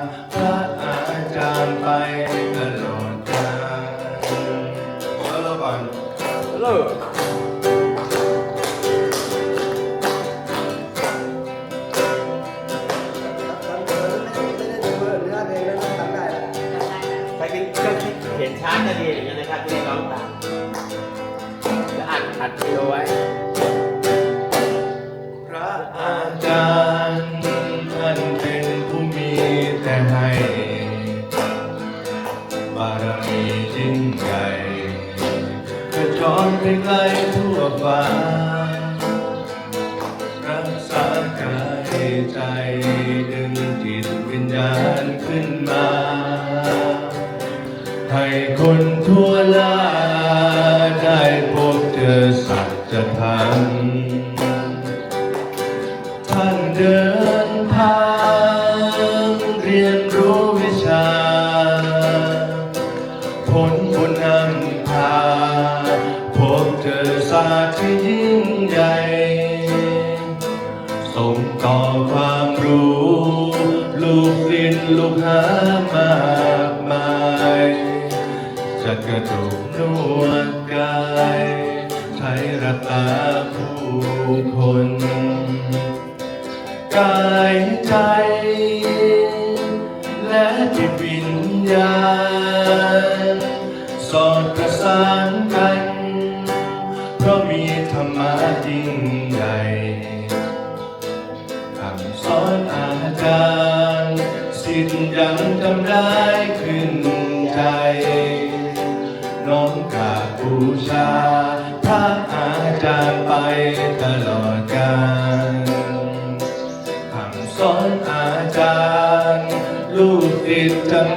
บ การขึ้นมา ให้คนทั่วลาได้พบเจอสัจธรรม ระดูกนวดกายใช้รักษาผู้คน กายใจ และจิตวิญญาณ สอดประสานกัน เพราะมีธรรมะยิ่งใหญ่คำสอนอาจารย์ สิทธิ์ยังจำได้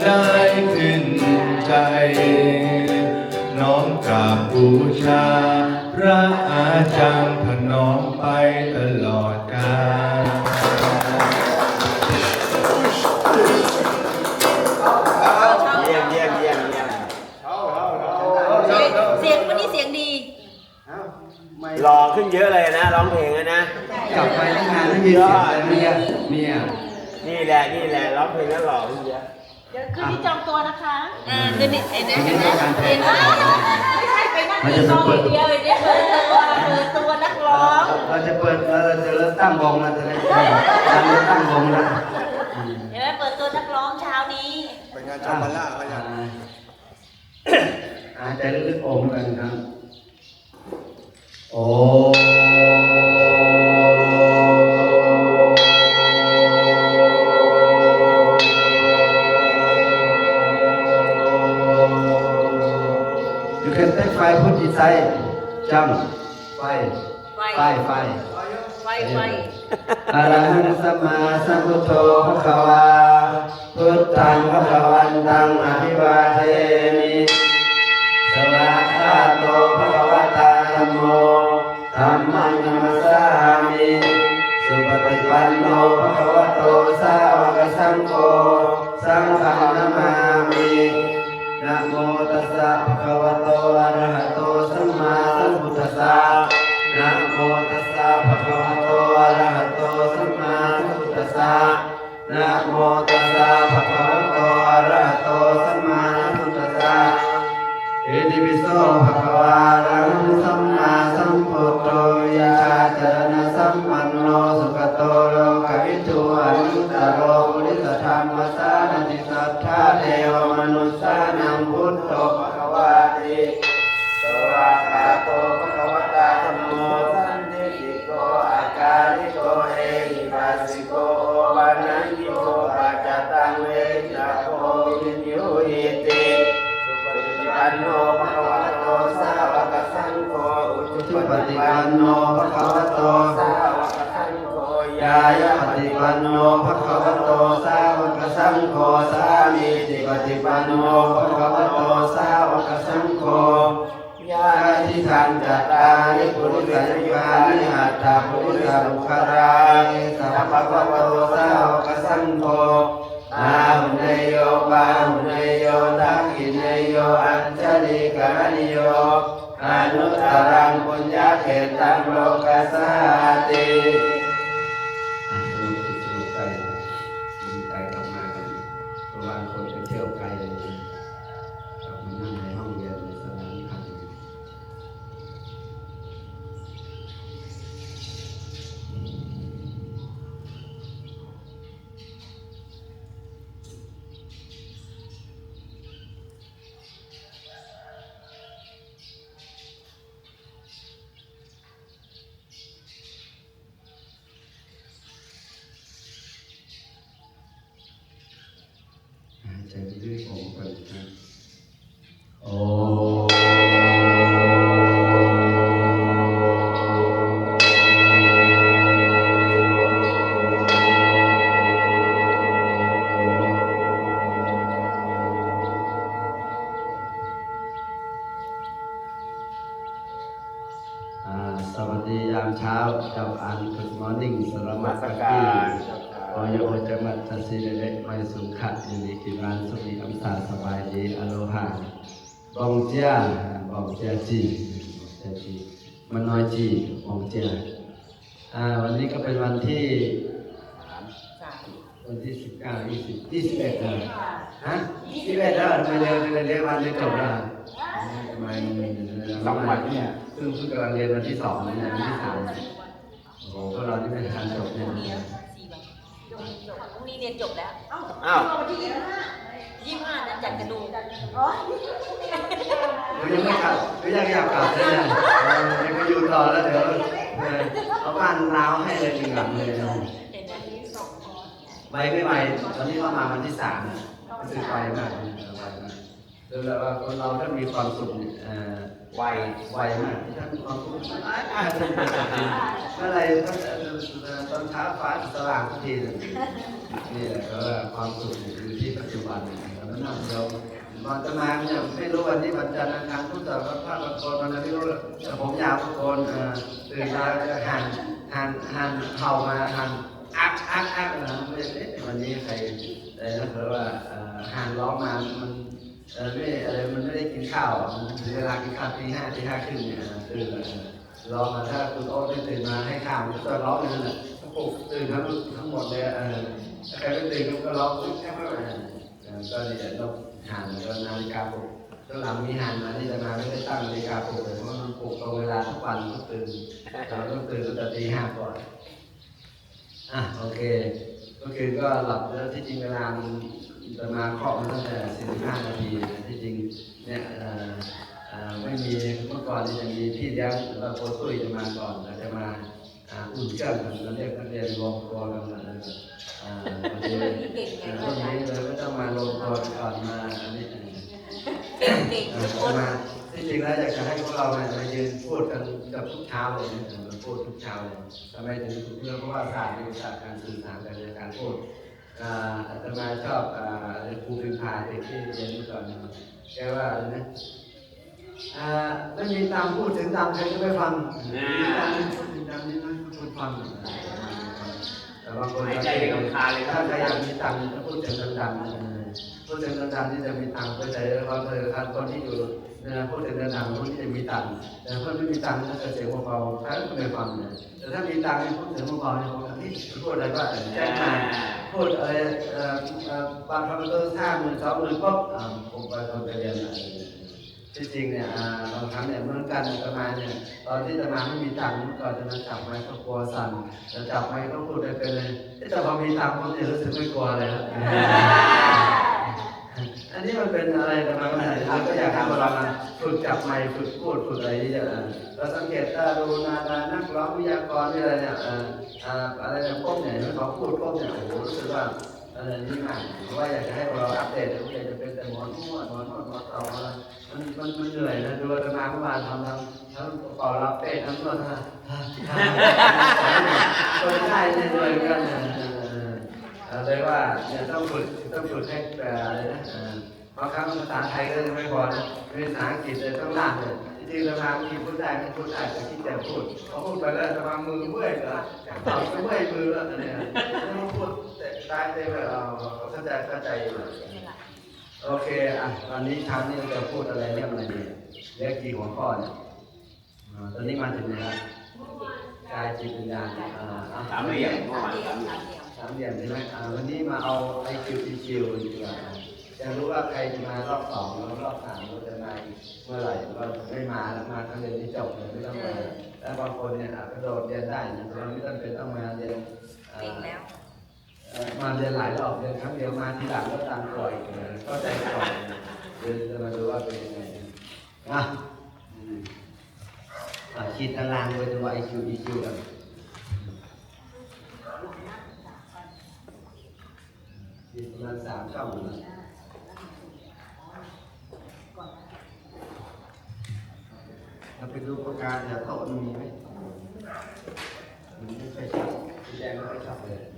ได้ขึ้นใจ น้อมกราบบูชา พระอาจารย์ถนอมไปตลอดกาลเยี่ยมเยี่ยมเยี่ยมเยี่ยมเสียงวันนี้เสียงดีหล่อขึ้นเยอะเลยนะร้องเพลงนะ กลับไปทำงานไม่มีเสียงเลยเมียเมียนี่แหละ นี่แหละร้องเพลงแล้วหล่อขึ้นเยอะเดี๋ย คืนนี้จองตัวนะคะเออคืนนี้เห็นไหมเห็นไหมเห็นไหมไม่ใช่ไปนั่งในซองอย่างเดียวอย่างเดียวเปิดตัวเปิดตัวนักร้องเราจะเปิดเราจะเริ่มตั้งวงแล้วจะได้ตั้งตั้งวงแล้วเห็นไหมเปิดตัวนักร้องเช้านี้เป็นงานจอมบัลล่าเขาอย่างอาจจะลึกๆโอมกันครับโอ้ ยูเคนเทคไฟพุทธิไซจัมไฟไฟไฟไฟไฟอะระหังสัมมาสัมพุทโธภะคะวา พุทธังภะคะวันตังอภิวาเทมิสวากขาโตภะคะวะตาธัมโมธัมมังนัมสสามิสุปฏิปันโนภะคะวะโตสาวกสังโฆสังฆังนามามิ นะโมตัสสะภะคะวะโตอะระหะโตสัมมาสัมพุทธัสสะนะโมตัสสะภะคะวะโตอะระหะโตสัมมาสัมพุทธัสสะนะโมตัสสะภะคะวะโตอะระหะโต ฏิปันโนภะคะวะโตสาวกสังโฆตตานิปุริสัญญานิหัตถาปุริสังขรังสัพพะคะวะโตสาวกสังโฆอาหุเนยโยปาหุเนยโยทักขิเนยโยอัญชลิกานิโยอนุตตรังปุญญาเขตังโลกัสสติ หายใจไป ยดีอโลหะบองเจียบองเจียจีบองเจียจีมันน้อยจีบองเจียอ่าวันนี้ก็เป็นวันที่วันที่สิบเก้ายี่สิบยี่สิบเอ็ดเลยฮะยี่สิบเอ็ดแล้วทำไมเร็วจังเลยเรียกวันเรียนจบแล้วทำไมสองวันเนี่ยเพิ่งเพิ่งกำลังเรียนวันที่สองเนี่ยวันที่สามโอ้โหพวกเราที่ไม่ทันจบเนี่ยสี่วันจบจบพรุ่งนี้เรียนจบแล้ว อ้าววันที่ยี่สิบห้า ยี่สิบห้านั้นจัดกระดูกหนูยังไม่กลับหนูยังอยากกลับเลยนะเออยังไปอยู่ต่อแล้วเดี๋ยวเออเอาบ้านราวให้เลยจริงหลังเลยนะเห็นไหมไวไม่ไวตอนนี้เข้ามาวันที่สามนะรู้สึกไวมากเออไวมาก คือแบบว่าคนเราถ้ามีความสุขเนี่ยเอ่อไวไวมากถ้ามีความสุขอ่าเมื่อไหรต้องเอ่อตอนเช้าฟ้าสว่างทุกทีเลยนี่แหละก็ว่าความสุขอยู่ที่ปัจจุบันแล้วนั่งเราตอนจะมาเนี่ยไม่รู้วันนี้วันจันทร์อังคารพุธแต่ว่าภาคบางคนวันนั้นไม่รู้เลยแต่ผมยาวบางคนเอ่อตื่นมาจะหันหันหันเข่ามาหันอักอักอักนะไม่เอ๊ะวันนี้ใครแต่นะเพราะว่าเอ่อหันร้องมามัน เออไม่อะไรมันไม่ได้กินข้าวมันถึงเวลากินข้าวตีห้าตีห้าครึ่งเนี่ยตื่นร้องมาถ้าคุณโอ๊ตไม่ตื่นมาให้ข้าวมันก็ร้องอย่างนั้นแหละทั้งปลุกตื่นทั้งทั้งหมดเลยเออใครไม่ตื่นก็ร้องแค่ไม่ไหวก็เนี่ยต้องห่านก็นาฬิกาปลุกตอนหลังมีห่านมาที่จะมาไม่ได้ตั้งนาฬิกาปลุกเลยเพราะมันปลุกตรงเวลาทุกวันทุกตื่นเราต้องตื่นตั้งแต่ตีห้าก่อนอะโอเคเมื่อคืนก็หลับแล้วที่จริงเวลามัน จะมาเคาะมันตั้งแต่45นาทีที่จริงเนี่ยไม่มีเมื่อก่อนจะมีพี่เลี้ยงเราโคตุ้ยจะมาก่อนเราจะมาอุ่นเครื่องกันเราเรียกนักเรียนรวมตัวกันมาแล้วก็อ่าวันนี้เอ่อวันนี้เลยไม่ต้องมารวมตัวกันก่อนมาอันนี้มาที่จริงแล้วอยากจะให้พวกเราเนี่ยมายืนพูดกันกับทุกเช้าเลยนะมาพูดทุกเช้าเลยทำไมถึงพูดเรื่องเพราะว่าศาสตร์เป็นศาสตร์การสื่อสารการเรียนการพูด อ่าอาตมาชอบอ่าอะไรครูพิมพาเด็กที่เรียนเมื่อก่อนเนี่ยแกว่าอะไรนะอ่าไม่มีตังค์พูดถึงตังค์ใครก็ไม่ฟังมีตังค์พูดถึงตังค์นี่น้อยพูดฟังแต่บางคนหายใจในลำคาเลยคถ้ารับใครอยากมีตังค์ก็พูดถึงดังๆเออพูดถึงดังๆที่จะมีตังค์ก็ใจว่าเออครับคนที่อยู่นะพูดถึงดังๆคนที่จะมีตังค์แต่คนไม่มีตังค์ก็จะเสียงเบาๆใครก็ไม่ฟังเนี่ยแต่ถ้ามีตังค์พูดถึงเบาๆเนี่ยผมนี่พูดอะไรก็แจ้งมา พูดอะไรเออบางคำก็ห้าหมื่นสองหมื่นปุ๊บอ่าผมไปคนไปเรียนอะไรที่จริงเนี่ยบางครั้งเนี่ยเมือนกันประมาณเนี่ยตอนที่จะมาไม่มีตังค์ก่อนจะมาจับไม้ก็กลัวสั่นจะจับไม้ก็พูดได้เป็นเลยแต่พอมีตังค์ผมเนี่ยรู้สึกไม่กลัวเลยครับ อันนี้มันเป็นอะไรประมาณนั้นเราก็อยากให้เรามาฝึกจับไมค์ฝึกพูดฝึกอะไรที่จะเอ่อเราสังเกตถ้าดูนาดานักร้องวิทยากรอะไรเนี่ยอ่าอะไรเนี่ยพวกเนี่ยเขาพูดพวกเนี่ยโอ้โหรู้สึกว่าอะไรนี่มากเพราะว่าอยากจะให้เราอัปเดตทุกอย่างจะเป็นแต่หมอนวดหมอนวดหมอนต่ออะไรมันมันมันเหนื่อยนะดูอาตมาเมื่อวานทำทำทั้งเป่ารับเป็ดทั้งนวดทั้งคนได้เนี่ยเหนื่อยกันนะ เออเอ่อเลยว่าเนี่ยต้องฝึกต้องฝึกให้เอ่ออะไรนะเอ่อบางครั้งภาษาไทยก็ยังไม่พอนะภาษาอังกฤษเลยต้องล่ามเลยที่ริงๆเรามางทีพูดได้ไม่พูดได้แต่คิดแต่พูดพอพูดไปแล้วจะมามือเมื่อยก็ตอบเมื่อยมือแล้วเนี่ยต้องพูดแต่ได้ได้แบบเอาเข้าใจเข้าใจอยู่โอเคอะตอนนี้เช้านี้เราจะพูดอะไรเรื่องอะไรดีเรียกกี่หัวข้อเนี่ยตอนนี้มาถึงไหนแล้วกายจิตวิญญาณอ่าอะสามเหลี่ยมเมื่อวานสามเหลี่ยมามเหลี่ยมใช่ไหมอ่าวันนี้มาเอาไอคิวคิวดีกว่าอยากรู้ว่าใครจะมารอบสองแล้วรอบสามเราจะมาอีกเมื่อไหร่เราไม่มาแล้วมาทั้งเรียนที่จบเลยไม่ต้องมาแล้วบางคนเนี่ยอะกระโดดเรียนได้นะเราไม่ต้องเป็นต้องมาเรียนอ่าเก่งแล้วเอ่อมาเรียนหลายรอบเรียนครั้งเดียวมาทีหลังก็ตามก่อนอีกนะก็ใจก่อนเดี๋ยวจะมาดูว่าเป็นยังไงนะอืมอะขีดตารางไปดูว่า IQ EQ กัน ขีดประมาณสามช่องนะเราไปดูประการแถวโต๊ะมันมีไหมมันไม่ค่อยชอบแดงไม่ค่อยชอบเลย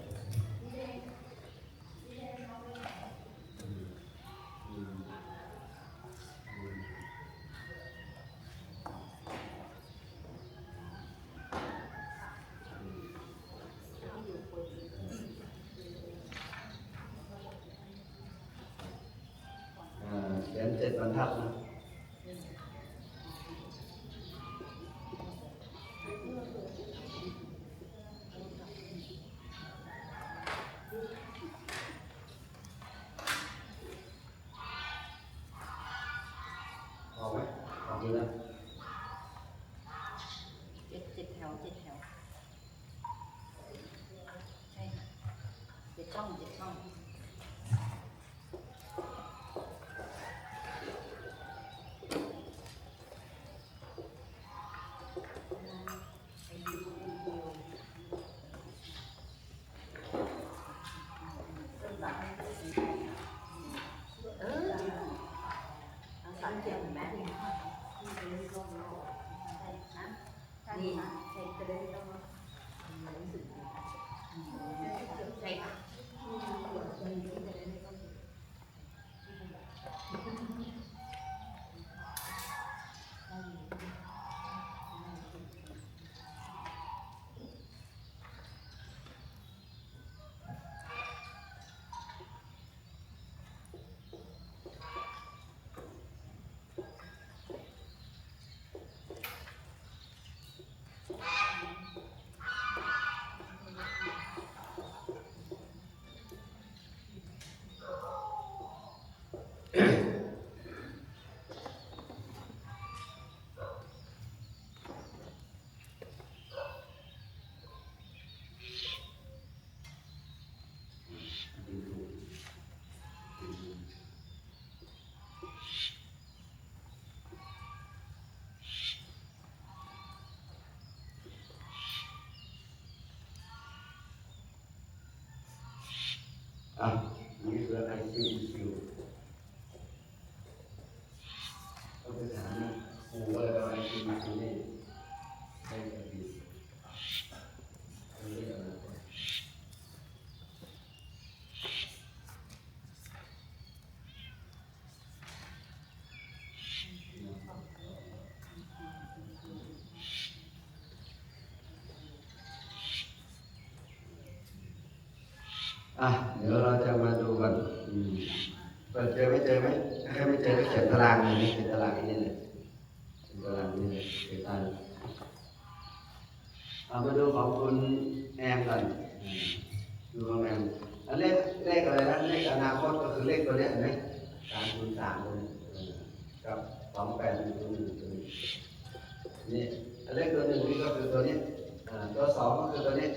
ออกดูนะเจ็ดเจ็ดแถวเจ็ดแถวใช่ค่ะเจ็ดช่องเจ็ดช่อง เออเอาสามเจ็ดแม่ดีนะนี่ใช่จะได้ไม่ต้องรู้สึกใช่ค่ะ อะนี่คือ IQ EQ ต้องไปถามนะครูว่าเรา IQ EQ นี่ใช่ไหมดีไม่ได้นะ อะเดี๋ยวเราจะมาดูกันเปิดเจอไหม่เจอไหมถ้าใครไม่เจอก็เขียนตารางเลยนะเขียนตารางนี่เลยเขียนตารางนี่เลยเขียนตารางเอามาดูของคุณแอมก่อนดูของแอมอันเลขเลขอะไรนะเลขอนาคตก็คือเลขตัวนี้เห็นไหมสามคูณสามตัวนี้กับสองแปดหนึ่งตัวหนึ่งตัวนี้นี่เลขตัวหนึ่งนี่ก็คือตัวนี้ตัวสองก็คือตัวนี้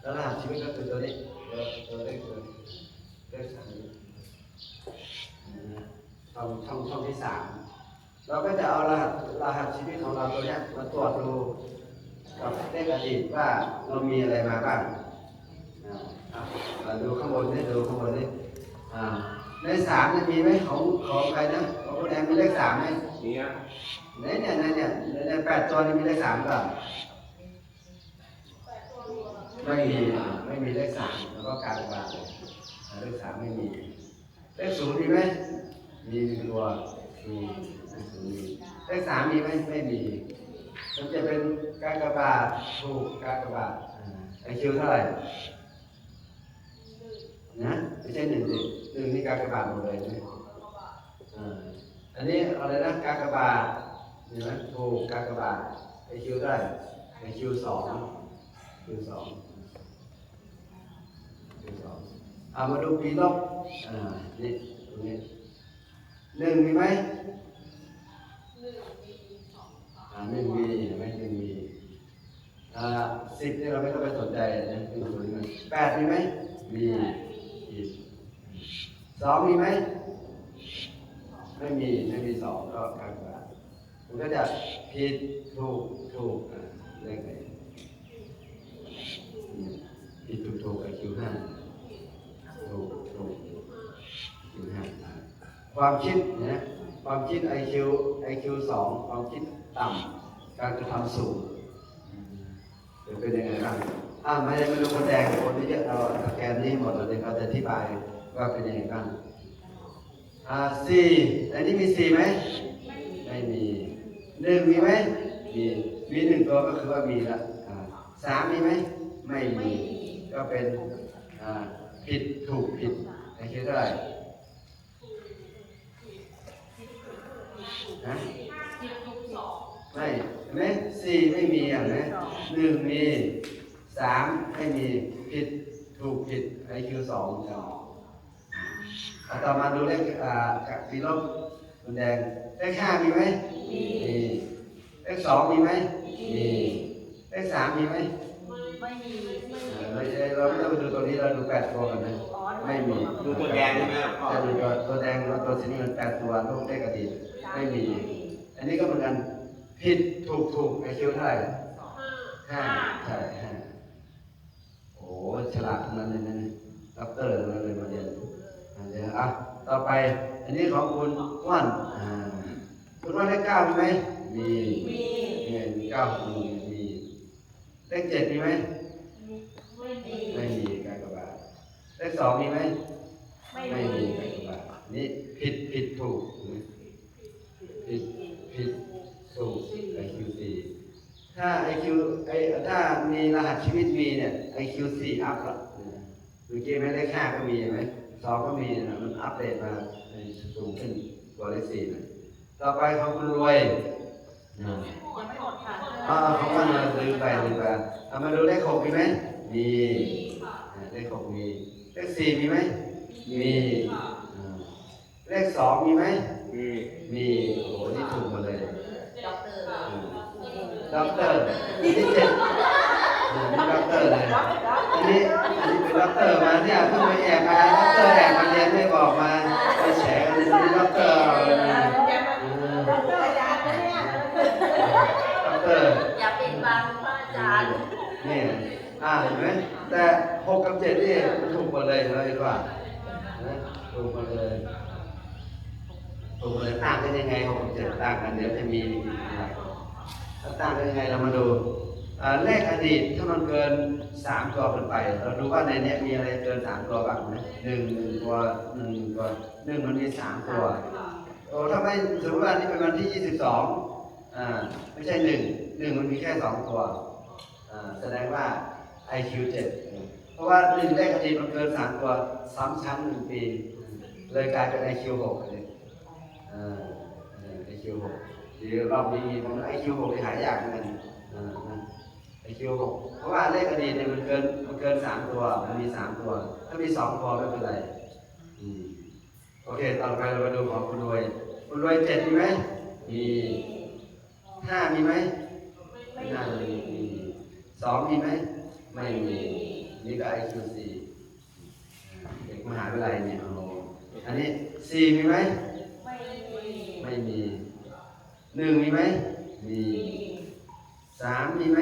แล้วรหัสชีวิตก็คือตัวนี้ตัวตัวเลขตัวเลขสามนี้นะช่องช่องช่องที่สามเราก็จะเอารหัสรหัสชีวิตของเราตัวเนี้ยมาตรวจดูกับเลขอดีตว่าเรามีอะไรมาบ้างอ่าอะมาดูข้างบนนี่ดูข้างบนนี่อ่าเลขสามเนี่ยมีไหมของของใครนะของคุณแอมมีเลขสามไหมนี่ฮะไหนเนี่ยไหนเนี่ยในแปดตัวนี่มีเลขสามเปล่า ไม่มีไม่มีเลขสามแล้วก็การวางเลเลขสามไม่มี เลขศูนย์มีไหมมีหนึ่งตัวมีนเลขสามมีไหมไม่มีมันจะเป็นกากบาทถูกกากบาทไอคิวเท่าไหร่นะไม่ใช่หนึ่งดิหนึ่งนี่กากบาทหมดเลยใช่ไหมอ่าอันนี้อะไรนะกากบาทเห็นไหมถูกกากบาทไอคิวเท่าไหร่ไอคิวสองคิว สองคิวสองเอามาดูปีลบอ่านี่ตรงนี้หนึ่งมีไหมอ่าหนึ่งมีเห็นไหมหนึ่งมีอ่าสิบนี่เราไม่ต้องไปสนใจนะหนึ่งศูนย์มันแปดมีไหมมีอีกสองมีไหมไม่มีไม่มีสองก็กลางกลางมันก็จะผิดถูกถูกอ่าเลขไหน มผิดถูกถูกไอคิวห้าถูกถูกคิวห้าความคิดนะความคิดไอคิวไอคิวสองความคิดต่ำการกระทำสูงจะเป็นยังไงบ้างอ่าไม่ได้ไม่รู้คนแดงคนที่เยอะเราสแกนนี้หมดเลยเขาจะอธิบายว่าเป็นยังไงบ้างอ่าสี่อันนี้มีสี่ไหมไม่มีหนึ่งมีไหมมีมีหนึ่งตัวก็คือว่ามีละอ่าสามมีไหมไม่มี ก็เป็นผิดถูกผิดไอคิวเท่าไหร่นะไม่ไหมสี่ไม่มีอะนะหนึ่งมีสามไม่มีผิดถูกผิดไอคิวสองครับอะต่อมาดูเลขอ่ากับสีลบมันแดงเลขห้ามีไหมมีเลขสองมีไหมมีเลขสามมีไหม ไม่มีเออเราเราไม่ต้องไปดูตัวนี้เราดูแปดตัวกันนะไม่มีดูตัวแดงใช่ไหมพ่อจะดูตัวตัวแดงแล้วตัวสีน้ำเงินแปดตัวลูกเลขอดีตไม่มี อันนี้ก็เหมือนกันผิดถูกถูกไอคิวเท่าไหร่ห้าใช่ห้าโอ้ฉลาดทั้งนั้นเลยนะด็อกเตอร์ทั้งนั้นเลยมาเรียนอะเดี๋ยวอะต่อไป อันนี้ของคุณอ้วนอ่าคุณอ้วนเลขเก้ามีไหมมีมีเนี่ยมีเก้ามีมีเลขเจ็ดมีไหมไม่มี ไม่มีกากบาท เลขสองมีไหมไม่ไม่มีมีกากบาทนี่ผิดผิดถูกผิดผิดถูกไอคิวสี่ถ้าไอคิวไอถ้ามีรหัสชีวิตมีเนี่ยไอคิวสี่อัพละเมื่อกี้ไม่เลขห้าก็มีไหมสองก็มีนะมันอัปเดตมาในสูงขึ้นกว่าเลขสี่นะต่อไปของคุณรวยอ่ายังไม่หมดค่ะอ่าของมันเราลืมไปลืมไปเอามาดูเลขหกมีไหมมีอ่าเลขหกมี เลขสี่มีไหมมีอ่าเลขสองมีไหมมีมีโอ้โหนี่ถูกหมดเลยด็อกเตอร์อืมด็อกเตอร์นี่เจ็ดอ่านี่ด็อกเตอร์เลยอันนี้อันนี้เป็นด็อกเตอร์มาเนี่ยเพิ่งไปแอบมาด็อกเตอร์แอบมาเรียนไม่บอกมาไปแฉกันเลยนี่ด็อกเตอร์เอาเลยนะอืมด็อกเตอร์อาจารย์นะเนี่ยด็อกเตอร์อย่าปิดบังพระอาจารย์นี่อ่าเห็นไหมแต่ห กกับเจ็ดนี่มันถูกหมดเลยเราเห็นว่านะถูกหมดเลยถูกหมดเลยต่างกันยังไงหกกับเจ็ดต่างกันเดี๋ยวจะมีอะไรถ้าต่างกันยังไงเรามาดูเลขอดีตถ้ามันเกินสามตัวขึ้นไป เราดูว่าในนี้มีอะไรเกินสามตัวบ้างไหมหนึ่งหนึ่งตัวหนึ่งตัวหนึ่งมันมีสามตัวโอ้ถ้าไม่ถือว่านี่เป็นวันที่ยี่สิบสองอ่าไม่ใช่หนึ่งหนึ่งมันมีแค่สองตัวอ่าแสดงว่า IQ 7เพ ราะว่าหนึ่งเลขคดีมันเกินสามตัวซ้ำชั้นหนึ่งปี เลยกลายเป็น IQ 6เลยอ่าอ่า IQ 6หรือรอบนี้มัน IQ 6ที่หายยากเหมือนกันอ่านะ IQ 6เพราะว่าเลขคดีเนี่ยมันเกินมันเกินสามตัว มันมีสามตัว ถ้ามีสองตัวไม่เป็นไรโอเคต่อไปเรามาดูของคุณรวย คุณรวยเจ็ดมีไหมมีห้ามีไหมไม่มีสองมีไหมไม่มี นี่ก็ไอคิวสี่เด็กมหาวิทยาลัยเนี่ยโอ้โหอันนี้สี่มีไหมไม่มีไม่มีหนึ่งมีไหมมีสามมีไหม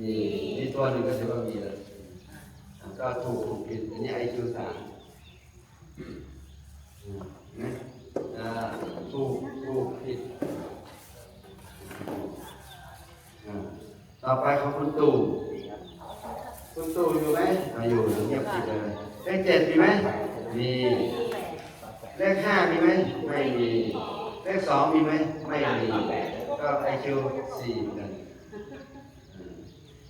มีมีตัวหนึ่งก็ถือว่ามีแล้วอะก็ถูกถูกผิดอันนี้ไอคิวสามอืมนะอ่าถูกถูกผิดอ่าต่อไปของคุณตู่ คุณตู่อยู่ไหมอ่าอยู่เงียบปิดเลยเลขเจ็ดมีไหมมีเลขห้ามีไหมไม่มีเลขสองมีไหมไม่มีก็ไอคิวสี่เหมือนกัน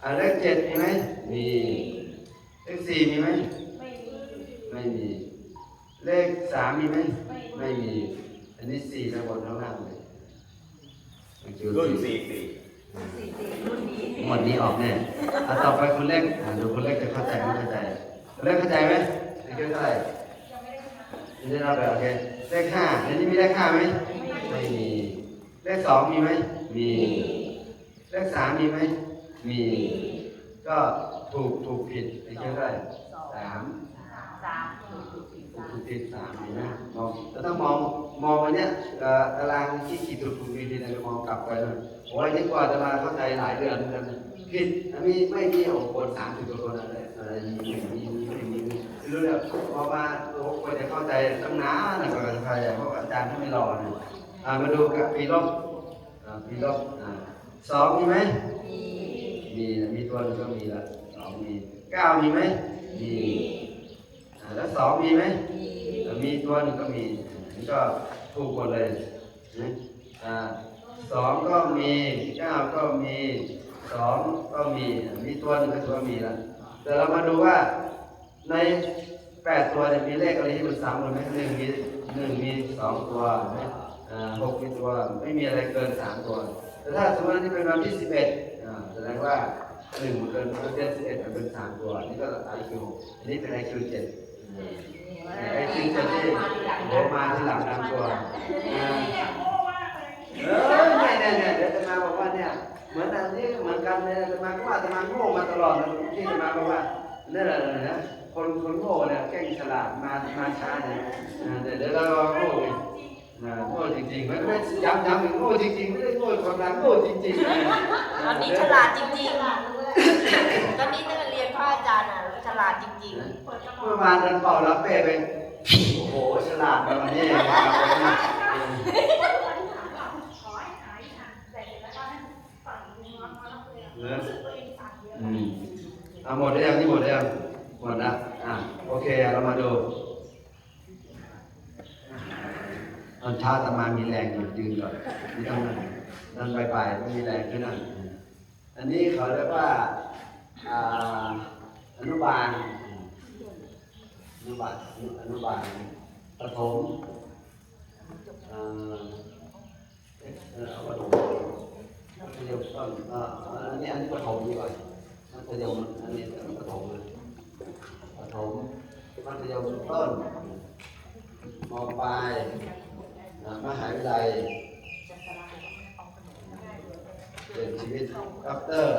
อ่าเลขเจ็ดมีไหมมีเลขสี่มีไหมไม่มี เลขสามมีไหมไม่มี อันนี้สี่ทั้งหมดทั้งล่างเลยไอคิวรุ่นสี่สี่สี่ หมดนี้ออกแน่อะต่อไปคุณเล็กอะดูคุณเล็กจะเข้าใจไม่เข้าใจคุณเล็กเข้าใจไหมไอคิวเท่าไหร่ยังไม่ได้รับเลยโอเคเลขห้าอันนี้มีเลขห้าไหมไม่มีเลขสองมีไหมมีเลขสามมีไหมมี ก็ถูกถูกผิดไอ้เกี่ยวได้สามสามถูกผิดสามเห็นไหมมองแล้วต้องมองมองวันเนี้ยเอ่อตารางที่ขีดถูกถูกผิดผิดอะไรมองกลับไปเลย โอ้ยนี่กว่าจะมาเข้าใจหลายเดือนเหมือนกันผิดอันนี้ไม่มีโอ้โหคนสามสิบกว่าคนอะไรอะไรมีมีมีมีมีมีไม่รู้เนี่ยพอมาโอ้โหกว่าจะเข้าใจตั้งนานนะกว่าจะเข้าใจเพราะอาจารย์ท่านไม่รอนะอ่ามาดูกับปีลบอ่าปีลบอ่าสองมีไหมมีมีตัวนึงก็มีละสองมีเก้ามีไหมมีอ่าแล้วสองมีไหมมีตัวนึงก็มีนี่ก็ถูกหมดเลยนะอ่า สองก็มีเก้าก็มีสองก็มีมีตัวหนึงก็ถือว่ามีละแต่เรามาดูว่าในแปดตัวเนี่ยมีเลขอะไรที่มันซ้ำกันไหมหนึ่งมีหนึ่งมีสองตัวนะอ่าหกมีตัวไม่มีอะไรเกินสามตัว แต่ถ้าสมมติว่านี่เป็นวันที่สิบเอ็ดแสดงว่าหนึ่งเกินเปอร์เซ็นต์สิบเอ็ดมันเป็นสามตัวอันนี้ก็ไอคิวอันนี้เป็นไอคิวเจ็ดไอคิวเจ็ดที่โผล่มาที่หลังตามตัวอ่า เออเนี่ยเนี่ยเนี่ยเดี๋ยวจะมาบอกว่าเนี่ยเหมือนอันนี้เหมือนกันเนี่ยจะมาก็ว่าจะมาโง่มาตลอดเลยที่จะมาบอกว่าเนี่ยแหละนะคนคนโง่เนี่ยเก่งฉลาดมามาช้าเนี่ยเดี๋ยวเดี๋ยวเราโง่ไงนโง่จริงๆไม่ได้ย้ำย้ำอีกโง่จริงๆไม่ได้โง่ความรักโง่จริงๆตอนนี้ฉลาดจริงๆตอนนี้นักเรียนพระอาจารย์อะฉลาดจริงๆเมื่อวานนันเป่ารับเป้ไปโอ้โหฉลาดแบบนี้ อืมเอาหมดได้ยังนี่หมดได้ยังหมดนะอะโอเคเรามาดูตอนเช้าตมามีแรงอยู่ยืนก่อนนี่ต้องนั่นนั่นไปๆต้องมีแรงขึ้นนั่นอันนี้เขาเรียกว่าอนุบาลอนุบาลอนุบาลประถมเอ่อเอ่อประถม มัธยมต้นอันนี้อันนี้ประถมดีกว่ามัธยมอันนี้ประถมเลยประถมมัธยมต้นมปลายมหาวิทยาลัยเป็นชีวิตด็อกเตอร์